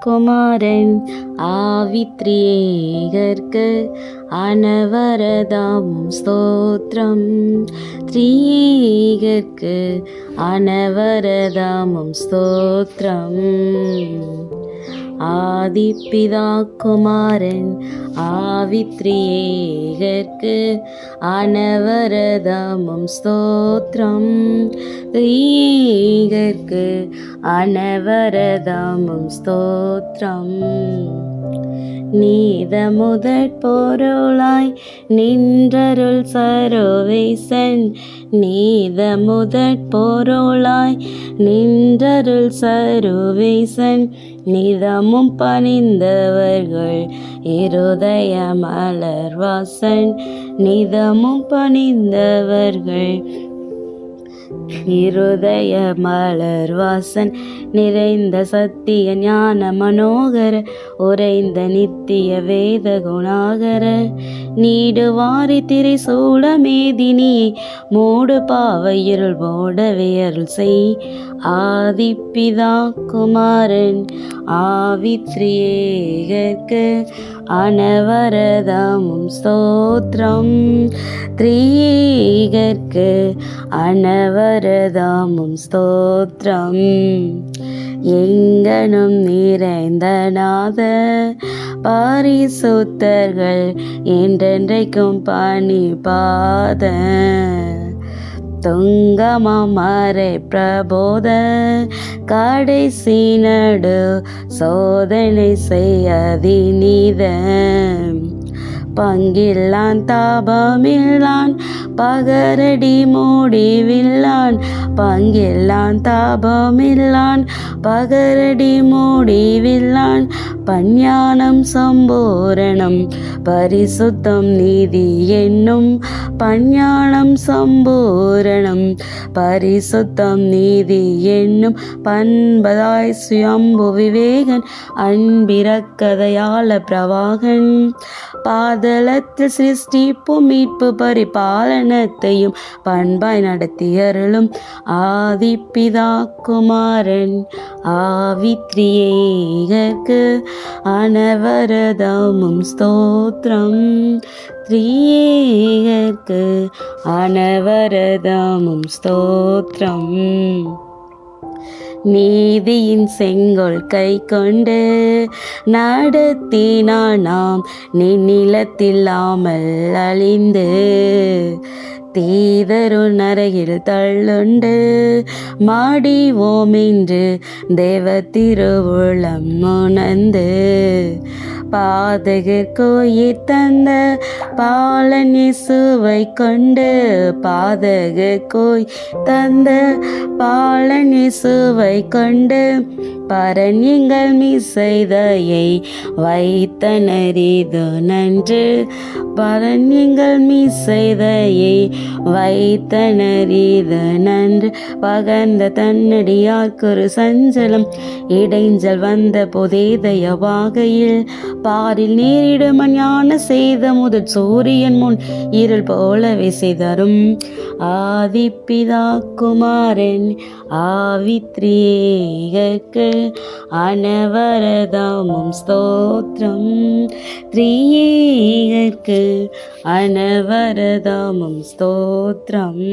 குமாரன் ஆவித்ரியேகர்க்கு அனவரதாமும் ஸ்தோத்திரம். த்ரீகர்க்கு அனவரதாமும் ஸ்தோத்திரம். ஆதிப்பிதா குமாரன் ஆவித்ரியேகர்க்கு அனவரதமும் ஸ்தோத்திரம். த்ரீகர்க்கு அனவரதமும் ஸ்தோத்திரம். நீத முதற் பொருளாய் நின்றருள் சரோவேசன் நீத முதற் பொருளாய் நின்றருள் சரோவேசன் நிதமும் பணிந்தவர்கள் இருதய மலர்வாசன் நிதமும் பணிந்தவர்கள் இருதய மலர் வாசன் நிறைந்த சத்திய ஞான மனோகர உறைந்த நித்திய வேத குணாகர. நீடு வாரி திரை சூழமேதினி மூடு பாவையிருள் போடவே அருள் செய். ஆதிப்பிதா குமாரன் ஆவித்ரியேகற்கு அனவரதமும் ஸ்தோத்திரம். அனவர அனவரதமும் ஸ்தோத்ரம் எங்கனும் நிறைந்த நாத பாரிசுத்தர்கள் என்றென்றைக்கும் பணி பாத துங்கமரை பிரபோத கடைசி நடு சோதனை செய்யதி நீதம் பங்கில்லான் தாபமில்லான் பகரடி மூடிவில்லான். பங்கில்லான் தாபமில்லான் பகரடி மூடிவில்லான். பஞ்ஞானம் சம்பூரணம் பரிசுத்தம் நீதி என்னும் பஞ்ஞானம் சம்பூரணம். பரிசுத்தம் நீதி என்னும் பண்பதாய் சுயம்பு விவேகன் அன்பிறக்கதையாள பிரவாகன். பாதளத்தில் சிருஷ்டிப்பு மீட்பு பரிபாலனத்தையும் பண்பாய் நடத்தியருளும் ஆதிப்பிதா குமாரன். ஆவித்ரியேகர்க்கு அனவரதமும் ஸ்தோத்திரம். த்ரியேகர்க்கு அனவரதமும் ஸ்தோத்திரம். நீதியின் செங்கோல் கை கொண்டு நடத்தினா நாம் நிலத்தில்லாமல் அழிந்து. தீதரு நரையில் தள்ளுண்டு. மாடிவோம் என்று தேவ திருவுளம் உணர்ந்து பாதகர் கோயில் தந்த பாலனி சுவை கொண்டு பாதகர் கோய் தந்த பாலன் சுவை கொண்டு பரன் எங்கள் மீசைதையை வைத்தனரிது நன்று. பரன் எங்கள் மீசைதையை வைத்தனரிது நன்று. பகர்ந்த தன்னடியார்க்கொரு சஞ்சலம் இடைஞ்சல் வந்த போதேதயவாகையில் பாரில் நேரிடும் ஞான செய்த முதல் சூரியன் முன் இருள் போலவே செய்தரும் ஆதிப்பிதா குமாரன் ஆவித்ரியேகர்க்கு அனவரதாமும் ஸ்தோத்திரம். த்ரியேகர்க்கு அனவரதாமும் ஸ்தோத்திரம்.